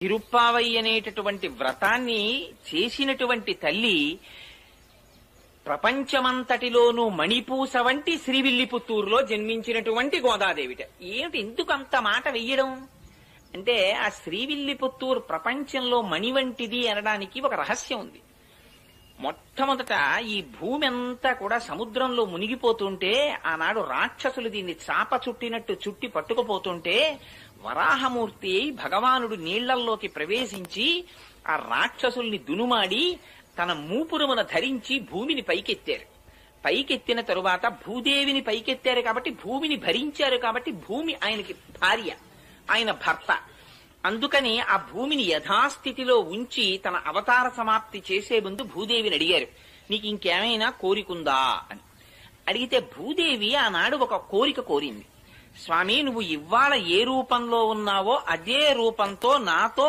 తిరుప్పావై అనేటటువంటి వ్రతాన్ని చేసినటువంటి తల్లి ప్రపంచమంతటిలోనూ మణిపూస వంటి శ్రీవిల్లిపుత్తూరులో జన్మించినటువంటి గోదాదేవిట. ఏమిటి ఎందుకు అంత మాట వెయ్యడం? అంటే ఆ శ్రీవిల్లిపుత్తూరు ప్రపంచంలో మణి వంటిది అనడానికి ఒక రహస్యం ఉంది. మొట్టమొదట ఈ భూమి అంతా కూడా సముద్రంలో మునిగిపోతుంటే ఆనాడు రాక్షసులు దీన్ని చాప చుట్టినట్టు చుట్టి పట్టుకుపోతుంటే వరాహమూర్తి అయి భగవానుడు నీళ్ళల్లోకి ప్రవేశించి ఆ రాక్షసుల్ని దునుమాడి తన మూపురమున ధరించి భూమిని పైకెత్తారు. పైకెత్తిన తరువాత భూదేవిని పైకెత్తారు కాబట్టి భూమిని భరించారు కాబట్టి భూమి ఆయనకి భార్య ఆయన భర్త. అందుకని ఆ భూమిని యథాస్థితిలో ఉంచి తన అవతార సమాప్తి చేసే ముందు భూదేవిని అడిగారు. నీకు ఇంకేమైనా కోరికుందా అని. అడిగితే భూదేవి ఆనాడు ఒక కోరిక కోరింది. స్వామి నువ్వు ఇవాళ ఏ రూపంలో ఉన్నావో అదే రూపంతో నాతో